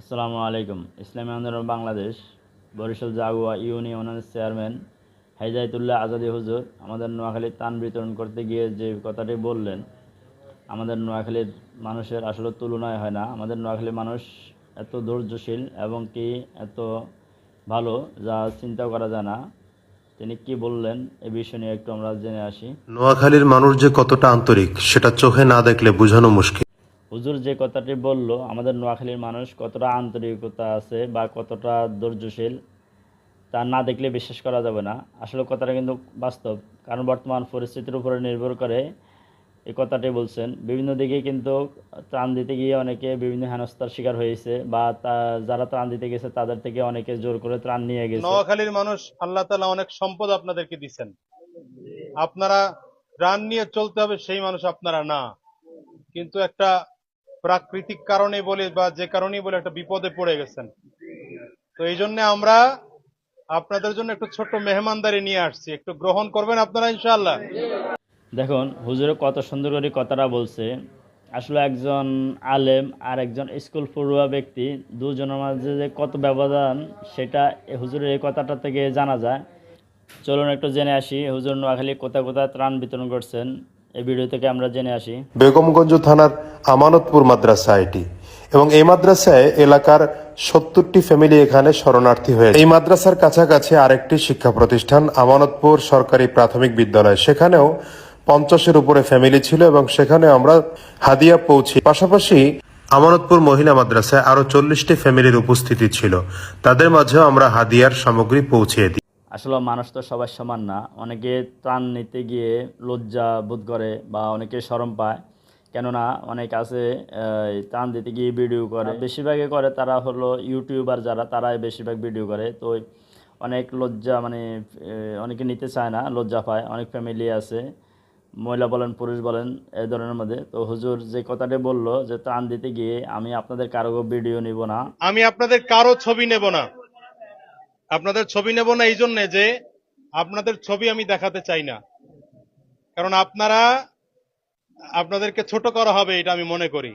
আসসালামু আলাইকুম। ইসলামী আন্দোলন বাংলাদেশ, বরিশাল জাগুয়া ইউনিয়নের চেয়ারম্যান হাইজাইতুল্লাহ আজাদি হুজুর, আমাদের নোয়াখালীর ত্রাণ বিতরণ করতে গিয়ে যে কথাটি বললেন, আমাদের নোয়াখালীর মানুষের আসলে তুলনায় হয় না। আমাদের নোয়াখালীর মানুষ এত ধৈর্যশীল এবং কি এত ভালো, যা চিন্তা করা যায় না। তিনি কি বললেন, এ বিষয় নিয়ে একটু আমরা জেনে আসি। নোয়াখালীর মানুষ যে কতটা আন্তরিক, সেটা চোখে না দেখলে বোঝানো মুশকিল। হুজুর যে কথাটি বলল, আমাদের নোয়াখালীর মানুষ কতটা আন্তরিকতা আছে বা কতটা ধৈর্যশীল, তা না দেখলে বিশ্বাস করা যাবে না। আসলে কথাটা কিন্তু বাস্তব, কারণ বর্তমান পরিস্থিতির উপরে নির্ভর করে এই কথাটি বলছেন। বিভিন্ন দিকে কিন্তু ত্রাণ দিতে গিয়ে অনেকে বিভিন্ন হেনস্থার শিকার হয়েছে বা তা, যারা ত্রাণ দিতে গেছে, তাদের থেকে অনেকে জোর করে ত্রাণ নিয়ে গেছে। নোয়াখালীর মানুষ আল্লাহ তালা অনেক সম্পদ আপনাদেরকে দিচ্ছেন আপনারা প্রাণ নিয়ে চলতে হবে, সেই মানুষ আপনারা না। কিন্তু একটা প্রাকৃতিক কারণে বলে বা যে কারণেই বলে একটা বিপদে পড়ে গেছেন। তো এই জন্য আমরা আপনাদের জন্য একটু ছোট্ট মেহমানদারি নিয়ে আসছি। একটু গ্রহণ করবেন আপনারা, ইনশাআল্লাহ। দেখুন, হুজুরে কত সুন্দর করে কথাটা বলছে। আসলে একজন আলেম আর একজন স্কুল পড়ুয়া ব্যক্তি দুজনের মাঝে যে কত ব্যবধান, সেটা হুজুরের এই কথাটা থেকে জানা যায়। চলুন একটু জেনে আসি। হুজুর নোয়াখালী কোথায় কোথায় ত্রাণ বিতরণ করছেন। এই ভিডিও থেকে আমরা জেনে আসি। বেগমগঞ্জ থানার আমানতপুর মাদ্রাসা এটি এবং এই মাদ্রাসায় এলাকার সত্তরটি ফ্যামিলি এখানে শরণার্থী হয়েছে। এই মাদ্রাসার কাছাকাছি আরেকটি শিক্ষা প্রতিষ্ঠান, আমানতপুর সরকারি প্রাথমিক বিদ্যালয়। সেখানেও পঞ্চাশের উপরে ফ্যামিলি ছিল এবং সেখানে আমরা হাদিয়া পৌঁছি। পাশাপাশি আমানতপুর মহিলা মাদ্রাসায় আরও চল্লিশটি ফ্যামিলির উপস্থিতি ছিল। তাদের মাঝেও আমরা হাদিয়ার সামগ্রী পৌঁছিয়ে দিই। আসলে মানুষ তো সবাই সমান না। অনেকে ত্রাণ নিতে গিয়ে লজ্জা বোধ করে বা অনেকে শরম পায়। কেননা অনেক আছে ত্রাণ দিতে গিয়ে ভিডিও করে। বেশিরভাগই করে তারা হলো ইউটিউবার যারা তারাই বেশিরভাগ ভিডিও করে। তো অনেক লজ্জা মানে অনেকে নিতে চায় না লজ্জা পায়। অনেক ফ্যামিলি আছে মহিলা বলেন পুরুষ বলেন এই ধরনের মধ্যে। তো হুজুর যে কথাটি বলল যে ত্রাণ দিতে গিয়ে আমি আপনাদের কারও ভিডিও নিব না। আমি আপনাদের কারও ছবি নেব না। আপনাদের ছবি নেব না এই জন্যে যে আপনাদের ছবি আমি দেখাতে চাই না। কারণ আপনারা, আপনাদেরকে ছোট করা হবে এটা আমি মনে করি।